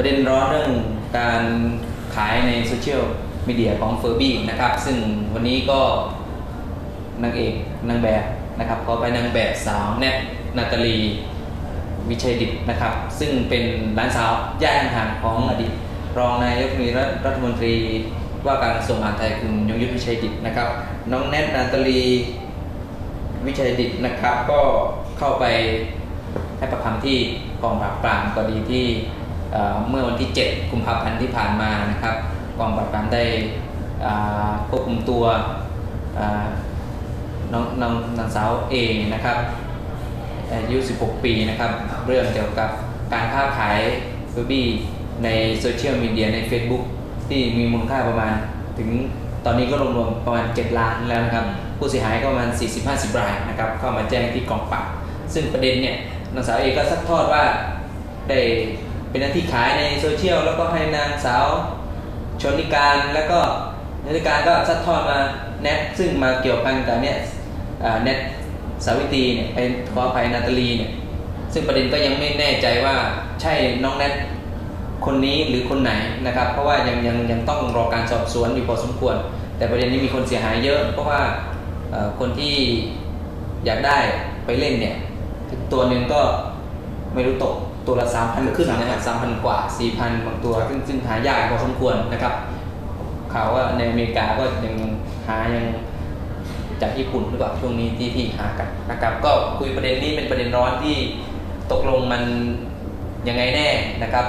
ประเด็นร้อนเรื่องการขายในโซเชียลมีเดียของเฟอร์บี้นะครับ ซึ่งวันนี้ก็นางเอกนางแบบนะครับขอไปนางแบบสาวแนทนาตาลีวิชัยดิตนะครับ ซึ่งเป็นหลานสาวย่าห่างของอดีตรองนายกรัฐมนตรีว่าการกระทรวงมหาดไทยคุณยงยุทธวิชัยดิตนะครับ น้องแนทนาตาลีวิชัยดิตนะครับ ก็เข้าไปให้ประคำที่กองปราบปรามกรณีที่ เมื่อวันที่ 7 กุมภาพันธ์ที่ผ่านมานะครับกองปราบปรามได้ควบคุมตัวน้องน้องนางสาวเอนะครับอายุ 16 ปีนะครับ เรื่องเกี่ยวกับการค้าขายเบบี้ในโซเชียลมีเดียใน Facebook ที่มีมูลค่าประมาณถึงตอนนี้ก็รวมๆประมาณ 7 ล้านแล้วนะครับ ผู้เสียหายก็ประมาณ 40-50 รายนะครับเข้ามาแจ้งที่กองปราบซึ่งประเด็นเนี่ยนางสาวเอก็ซักทอดว่าได้ เป็นหน้าที่ขายในโซเชียลแล้วก็ให้นางสาวชนิการแล้วก็ชนิการก็ซัดทอดมาแนทซึ่งมาเกี่ยวพันกับเนี่ยแนทสาวิตีเนี่ยเป็นขออภัยนาตาลีเนี่ยซึ่งประเด็นก็ยังไม่แน่ใจว่าใช่น้องแนทคนนี้หรือคนไหนนะครับ เพราะว่ายังยังยังต้องรอการสอบสวนอยู่พอสมควร แต่ประเด็นนี้มีคนเสียหายเยอะ เพราะว่าคนที่อยากได้ไปเล่นเนี่ยตัวหนึ่งก็ไม่รู้ตก ตัวละสามพันขึ้นนะฮะสามพันกว่าสี่พันบางตัวซึ่งซึ่งหายากพอสมควรนะครับข่าวว่าในอเมริกาก็ยังหายังจากญี่ปุ่นหรือเปล่าช่วงนี้ที่ที่หากันนะครับ ก็คุยประเด็นนี้เป็นประเด็นร้อนที่ตกลงมันยังไงแน่นะครับ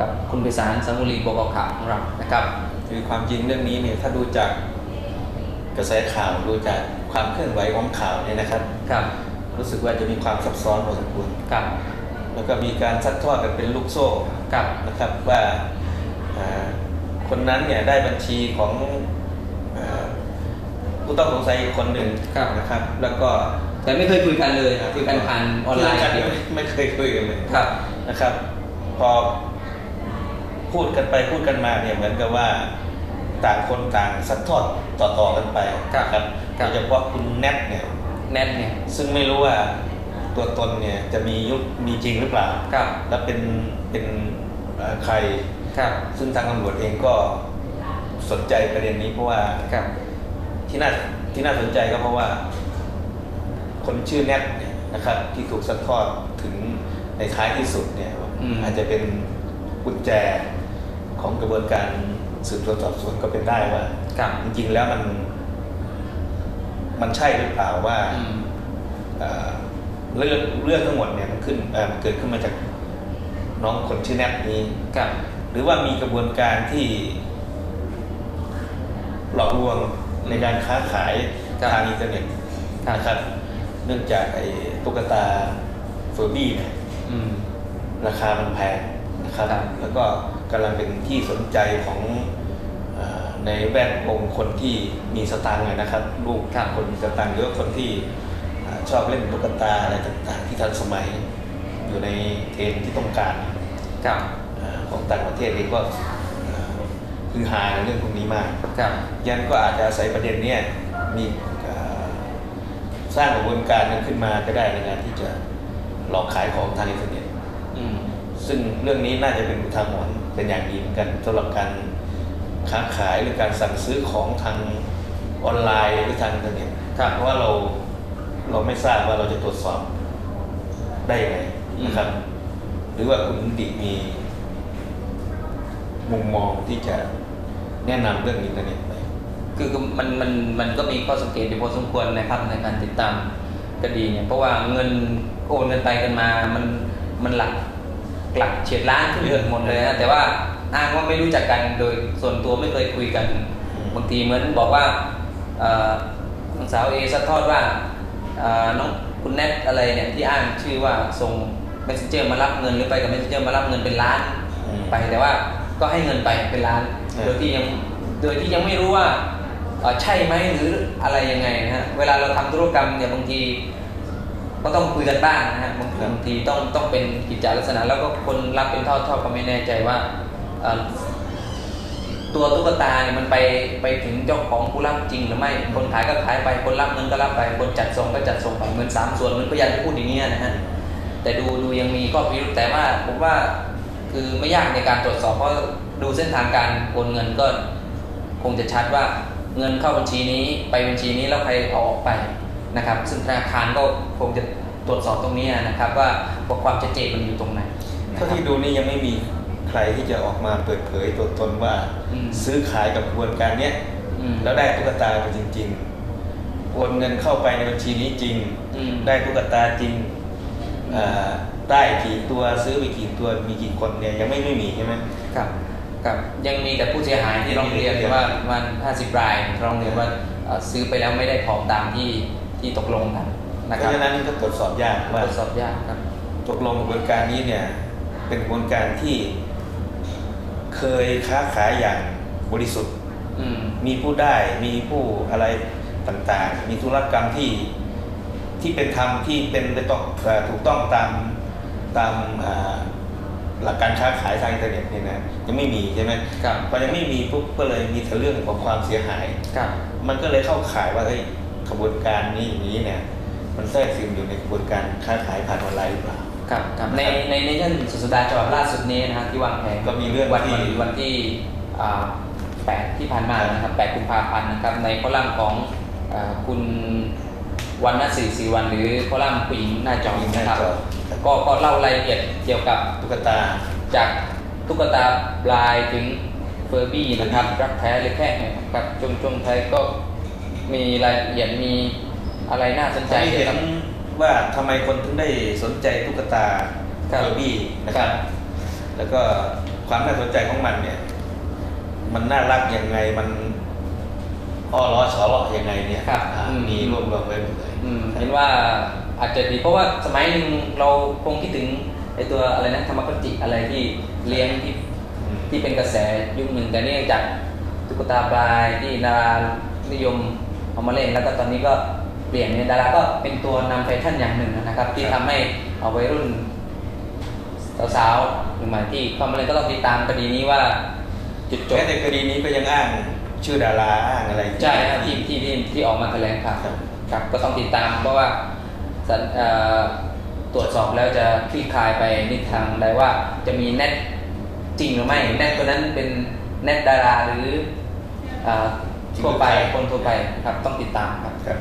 กับคุณพิสารสมุรีบกข่าวของเรานะครับคือความจริงเรื่องนี้เนี่ยถ้าดูจากกระแสข่าวดูจากความเคลื่อนไหวของข่าวเนี่ยนะครับครับ รู้สึกว่าจะมีความซับซ้อนพอสมควรครับ แล้วก็มีการซัดทอดกันเป็นลูกโซ่ครับนะครับว่าอ่าคนนั้นเนี่ยได้บัญชีของอาผู้ต้องสงสัยอีกคนหนึ่งครับนะครับ แล้วก็แต่ไม่เคยคุยกันเลยคุยกันผ่านออนไลน์คุยกัเดียวไม่ไม่เคยคุยกันเลยครับนะครับ พอพูดกันไปพูดกันมาเนี่ยเหมือนกับว่าต่างคนต่างซัดทอดต่อๆกันไปครับครับครัโดบยเฉพาะคุณแนทเนี่ยแนทเนี่ยซึ่งไม่รู้ว่า ตัวตนเนี่ยจะมียุคมีจริงหรือเปล่าครับและเป็นเป็นเอ่อใครครับซึ่งทางตำรวจเองก็สนใจประเด็นนี้เพราะว่าครับที่น่าที่น่าสนใจก็เพราะว่า คนชื่อแนทเนี่ยนะครับ ที่ถูกซัดทอดถึงในท้ายที่สุดเนี่ยอืมอาจจะเป็นกุญแจของกระบวนการสืบสวนสอบสวนก็เป็นได้ว่าครับจริงๆแล้วมัน มันใช่หรือเปล่าว่าอืม เอ่อเรื่องเรื่องทั้งหมดเนี่ยมันขึ้นเอ่อมันเกิดขึ้นมาจากน้องคนชื่อแนทนี้ครับหรือว่ามีกระบวนการที่หลอกลวงในการค้าขายครับทางอินเทอร์เน็ตครับนะครับเนื่องจากไอ้ตุ๊กตาเฟอร์บี้เนี่ยอืมราคามันแพงนะครับครับแล้วก็กำลังเป็นที่สนใจของเออในแวดวงคนที่มีสตางค์อะนะครับ ลูกครับคนมีสตางค์หรือว่าคนที่อ่า ชอบเล่นตุ๊กตาอะไรต่างๆ ที่ทันสมัยอยู่ในเทรนด์ที่ต้องการครับอ่าของต่างประเทศเองก็อ่าคือหาเรื่องพวกนี้มากครับยันก็อาจจะอาศัยประเด็นเนี้ยมีอ่าสร้างกระบวนการนั้นขึ้นมาก็ได้ในการที่จะหลอกขายของทางอินเทอร์เน็ตอืมซึ่งเรื่องนี้น่าจะเป็นอุทาหรณ์เป็นอย่างดีเหมือนกันสำหรับการค้าขายหรือการสั่งซื้อของทางออนไลน์หรือทางอินเทอร์เน็ตครับเพราะว่าเรา เราไม่ทราบว่าเราจะตรวจสอบได้ยังไงนะครับ หรือว่าคุณดิมี มุมมองที่จะแนะนำเรื่องอินเทอร์เน็ตไหมคือคือมันมันมันก็มีข้อสังเกตอยู่พอสมควรนะครับ ในการติดตามคดีเนี่ยเพราะว่าเงินโอนกันไปกันมา มันมันหลักหลักเฉียดล้านขึ้นเยอะหมดเลยนะแต่ว่าอ้างว่าไม่รู้จักกันโดยส่วนตัวไม่เคยคุยกันอืมบางทีเหมือนบอกว่าเอ่อนางสาวเอสะทอดว่าเอ่อ น้องคุณแนทอะไรเนี่ยที่อ้างชื่อว่าส่ง messenger มารับเงินหรือไปกับ messenger มารับเงินเป็นล้านอืมไปแต่ว่าก็ให้เงินไปเป็นล้านครับโดยที่ยังโดยที่ยังไม่รู้ว่าเอ่อใช่ไหมหรืออะไรยังไงนะฮะเวลาเราทำธุรกรรมเนี่ยบางทีก็ต้องคุยกันบ้างนะฮะบางครับบางทีต้องต้องเป็นกิจจาลักษณะแล้วก็คนรับเป็นทอดๆก็ไม่แน่ใจว่าเอ่อ ตัวตุ๊กตาเนี่ยมันไปไปถึงเจ้าของผู้รับจริงหรือไม่ คนขายก็ขายไป คนรับเงินก็รับไป คนจัดส่งก็จัดส่งไป เหมือนสามส่วนเหมือนพยายามจะพูดอย่างเงี้ยนะฮะ แต่ดูดูยังมีข้อพิรุธแต่ว่าผมว่าคือไม่ยากในการตรวจสอบเพราะดูเส้นทางการโอนเงินก็คงจะชัดว่าเงินเข้าบัญชีนี้ไปบัญชีนี้แล้วใครเอาออกไปนะครับ ซึ่งธนาคารก็คงจะตรวจสอบตรงนี้นะครับ ว่าความชัดเจนมันอยู่ตรงไหนเท่าที่ดูนี่ยังไม่มี รที่จะออกมาเปิดเผยตัวตนว่าอืมซื้อขายกับกระบวนการเนี้ยอืมแล้วได้ตุ๊กตามาจริง ๆ โอนเงินเข้าไปในบัญชีนี้จริงอืมได้ตุ๊กตาจริงอ่าได้กี่ตัวซื้อไปกี่ตัวมีกี่คนเนี่ยยังไม่ไม่มีใช่ไหมครับครับยังมีแต่ผู้เสียหายที่ร้องเรียนว่าวัน50รายร้องเรียนว่าเอ่อซื้อไปแล้วไม่ได้ของตามที่ที่ตกลงกันเพนะครัราะบฉะนั้นก็ตรวจสอบยากตว่ารวจสอบยากครับ ตกลงกระบวนการนี้เนี่ยเป็นกระบวนการที่ เคยค้าขายอย่างบริสุทธิ์อืมมีผู้ได้มีผู้อะไรต่างๆ มีธุรกรรมที่ที่เป็นธรรมที่เป็นไปต้องเอ่อถูกต้องตามตามอ่าหลักการค้าขายทางอินเทอร์เน็ตเนี่ยนะยังไม่มีใช่ไหมครับพอยังไม่มีปุ๊บก็เลยมีแต่เรื่องของความเสียหายครับมันก็เลยเข้าข่ายว่าเฮ้ยกระบวนการนี้อย่างนี้เนี่ยมันแทรกซึมอยู่ในกระบวนการค้าขายผ่านออนไลน์หรือเปล่า ครับครับในในในเรื่องสุดสัปดาห์ฉบับล่าสุดนี้นะฮะที่วางแผนก็มีเรื่องวันที่วันวันที่อ่าแปดที่ผ่านมานะครับแปดกุมภาพันธ์นะครับในคอลัมน์ของอ่าคุณวันนศรีศรีวันหรือคอลัมน์ผู้หญิงหน้าจอนะครับก็ก็เล่ารายละเอียดเกี่ยวกับตุ๊กตาจากตุ๊กตาปลายถึงเฟอร์บี้นะครับรักแท้หรือแค่เนี่ยครับช่วงช่วงท้ายก็มีรายละเอียดมีอะไรน่าสนใจที่เกี่ยเห็วนกับ ว่าทำไมคนถึงได้สนใจตุ๊กตาครับเบอร์บี้นะครับ แล้วก็ความน่าสนใจของมันเนี่ย มันน่ารักยังไงมันอ้อล้อฉอเลาะยังไงเนี่ยครับอ่าอืมมีรวบรวมไว้หมดเลยอืมเห็นว่าอาจจะดีเพราะว่าสมัยหนึ่งเราคงคิดถึงไอตัวอะไรนะธรรมกจิอะไรที่เลี้ยงที่อืมที่เป็นกระแสยุคหนึ่งแต่นี่จากตุ๊กตาปลายที่ดารานิยมเอามาเล่นแล้วก็ตอนนี้ก็ เปลี่ยนเนี่ยดาราก็เป็นตัวนำแฟชั่นอย่างหนึ่งนะครับ ที่ทำให้เอาวัยรุ่นสาวๆหรือหมายที่เข้ามาเล่นก็ต้องติดตามคดีนี้ว่า จุดจบแม้แต่คดีนี้ก็ยังอ้างชื่อดาราอ้างอะไรใช่ครับที่ที่ที่ที่ออกมาแถลงข่าวครับครับก็ต้องติดตามเพราะว่าสันเอ่อตรวจสอบแล้วจะคลี่คลายไปนิทางใดว่าจะมีแนทจริงหรือไม่แนทตัวนั้นเป็นแนทดาราหรืออ่าทั่วไปคนทั่วไปครับต้องติดตามครับครับ